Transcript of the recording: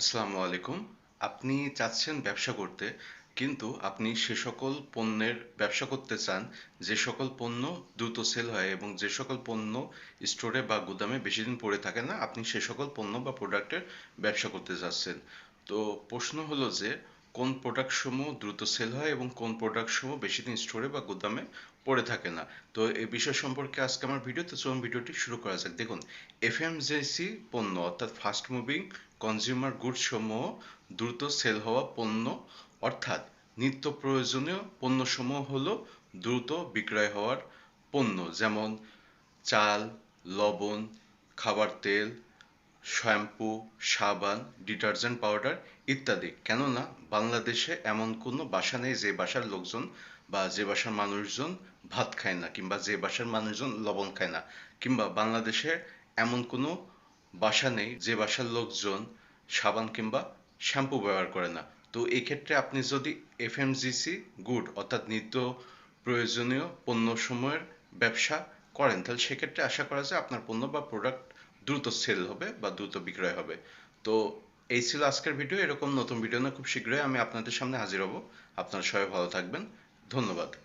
আসসালামু আলাইকুম। আপনি চাচ্ছেন ব্যবসা করতে, কিন্তু আপনি সে সকল পণ্যের ব্যবসা করতে চান, যে সকল পণ্য দ্রুত সেল হয় এবং যে সকল পণ্য স্টোরে বা গুদামে বেশি দিন পড়ে থাকে না, আপনি সে সকল পণ্য বা প্রোডাক্টের ব্যবসা করতে যাচ্ছেন তো প্রশ্ন হলো যে, কোন প্রোডাক্ট সমূহ দ্রুত সেল হয় এবং কোন প্রোডাক্ট সমূহ বেশি দিন স্টোরে বা গুদামে পড়ে থাকে না? তো এই বিষয় সম্পর্কে আজকে আমার ভিডিওতে চলুন ভিডিওটি শুরু করা যাক। দেখুন, এফএমজেসি পণ্য অর্থাৎ ফাস্ট মুভিং কনজিউমার গুডস সমূহ দ্রুত সেল হওয়া পণ্য, অর্থাৎ নিত্য প্রয়োজনীয় পণ্যসমূহ হলো দ্রুত বিক্রয় হওয়ার পণ্য, যেমন চাল, লবণ, খাবার তেল, শ্যাম্পু, সাবান, ডিটারজেন্ট পাউডার ইত্যাদি। কেননা বাংলাদেশে এমন কোনো বাসা নেই যে বাসার লোকজন বা যে বাসার মানুষজন ভাত খায় না, কিংবা যে বাসার মানুষজন লবণ খায় না, কিংবা বাংলাদেশে এমন কোনো বাসা নেই যে বাসার লোকজন সাবান কিংবা শ্যাম্পু ব্যবহার করে না। তো এই ক্ষেত্রে আপনি যদি এফএমজিসি গুড, অর্থাৎ নিত্য প্রয়োজনীয় পণ্যসমূহের ব্যবসা করেন, তাহলে সেক্ষেত্রে আশা করা যায় আপনার পণ্য বা প্রোডাক্ট দ্রুত সেল হবে বা দ্রুত বিক্রয় হবে। তো এই ছিল আজকের ভিডিও এরকম নতুন ভিডিও না খুব শীঘ্রই আমি আপনাদের সামনে হাজির হব। আপনারা সবাই ভালো থাকবেন। ধন্যবাদ।